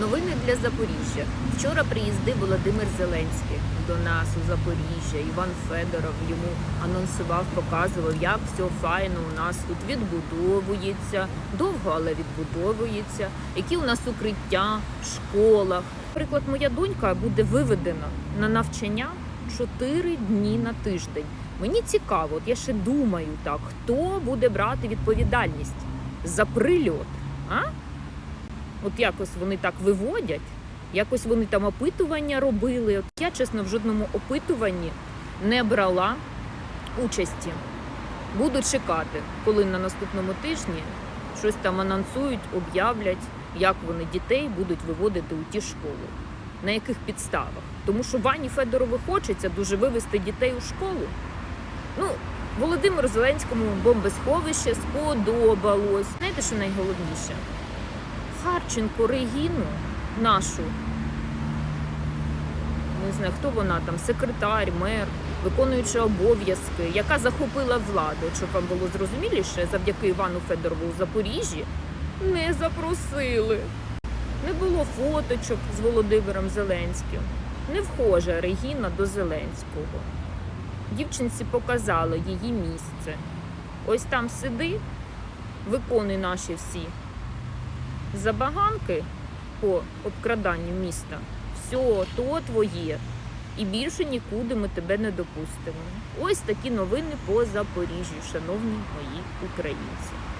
Новини для Запоріжжя. Вчора приїздив Володимир Зеленський до нас у Запоріжжя. Іван Федоров йому анонсував, показував, як все файно у нас тут відбудовується, довго, але відбудовується, які у нас укриття в школах. Наприклад, моя донька буде виведена на навчання 4 дні на тиждень. Мені цікаво, от я ще думаю так, хто буде брати відповідальність за прильот? А? От якось вони так виводять, якось вони там опитування робили. От я, чесно, в жодному опитуванні не брала участі. Буду чекати, коли на наступному тижні щось там анонсують, об'являть, як вони дітей будуть виводити у ті школи, на яких підставах. Тому що Вані Федорову хочеться дуже вивести дітей у школу. Ну, Володимиру Зеленському бомбосховище сподобалось. Знаєте, що найголовніше? Харченко Регіну, нашу, не знаю, хто вона там, секретар, мер, виконуюча обов'язки, яка захопила владу, щоб вам було зрозуміліше, завдяки Івану Федорову у Запоріжжі, не запросили. Не було фоточок з Володимиром Зеленським. Не вхожа Регіна до Зеленського. Дівчинці показали її місце. Ось там сиди, виконуй наші всі забаганки по обкраданню міста. Все, то твоє. І більше нікуди ми тебе не допустимо. Ось такі новини по Запоріжжю, шановні мої українці.